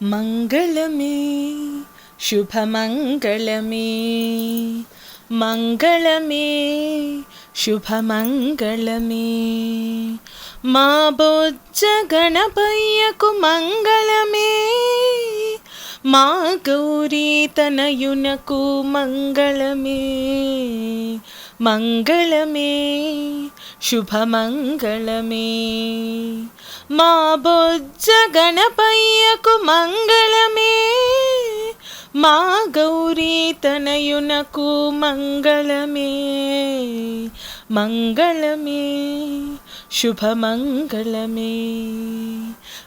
మంగళమే శుభమంగళమే మంగళమే శుభమంగళమే మా బొజ్జ గణపయ్యకు మంగళమే మా గౌరీ తనయునకు మంగళమే మంగళమే శుభమంగళమే. మా బొజ్జ గణపయ్యకు మంగళమే మా గౌరీ తనయునకు మంగళమే. మంగళమే శుభమంగళమే.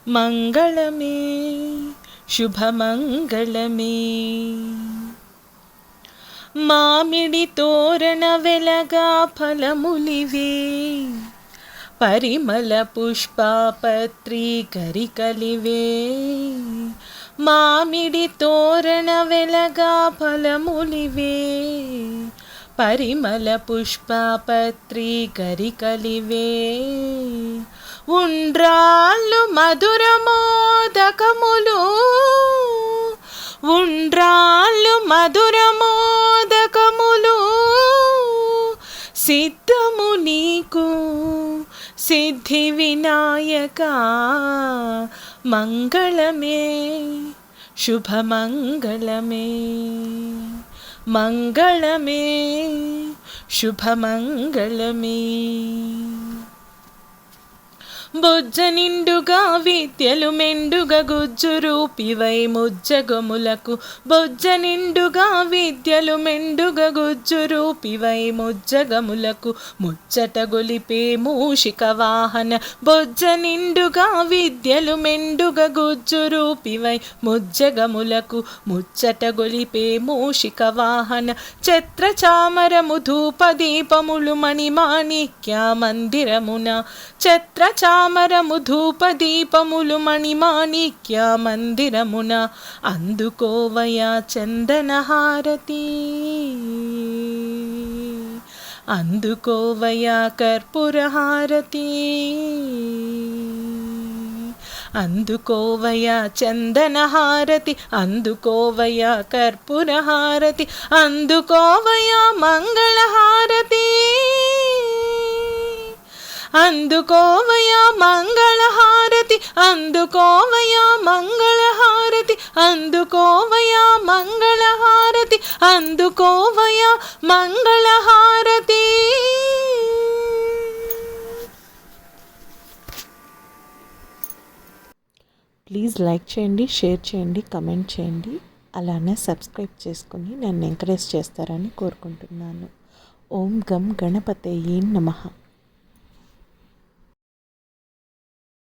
మంగళమే శుభమంగళమే. మామిడి తోరణ వెలగా ఫలములివే. పరిమళ పుష్పపత్రి కరికలివే. మామిడి తోరణ వెలగా ఫలములివే. పరిమళ పుష్పపత్రి గరికలివే ఉండ్రాళ్ళు మధురమోదకములు ఉండ్రాళ్ళు మధురమో సిద్ధము నీకు సిద్ధి వినాయక మంగళమే శుభమంగళమే మంగళమే శుభమంగళమే. బొజ్జ నిండుగా విద్యలు మెండుగా గుజ్జు రూపివై ముజ్జగములకు. బొజ్జ నిండుగా విద్యలు మెండుగా గుజ్జు రూపివై ముజ్జగములకు. ముచ్చట గొలిపే మూషిక వాహన. బొజ్జ నిండుగా విద్యలు మెండుగా గుజ్జు రూపివై ముజ్జగములకు. ముచ్చట గొలిపే మూషిక వాహన. ఛత్ర చామరము ధూప దీపములు మణిమాణిక్య మందిరమున. ఛత్ర చా ధూప దీపములు మణిమాణిక్య మందిరమున అందుకోవయా చందనహారతి. అందుకోవయా కర్పూరహారతి. అందుకోవయా చందనహారతి. అందుకోవయా కర్పూరహారతి. అందుకోవయా మంగళ అందుకోవయా మంగళహారతి అందుకోవయా మంగళహారతి అందుకోవయా మంగళహారతి అందుకోవయా మంగళహారతి. ప్లీజ్ లైక్ చేయండి షేర్ చేయండి కమెంట్ చేయండి అలానే సబ్స్క్రైబ్ చేసుకుని నన్ను ఎంకరేజ్ చేస్తారని కోరుకుంటున్నాను. ఓం గం గణపతే నమః.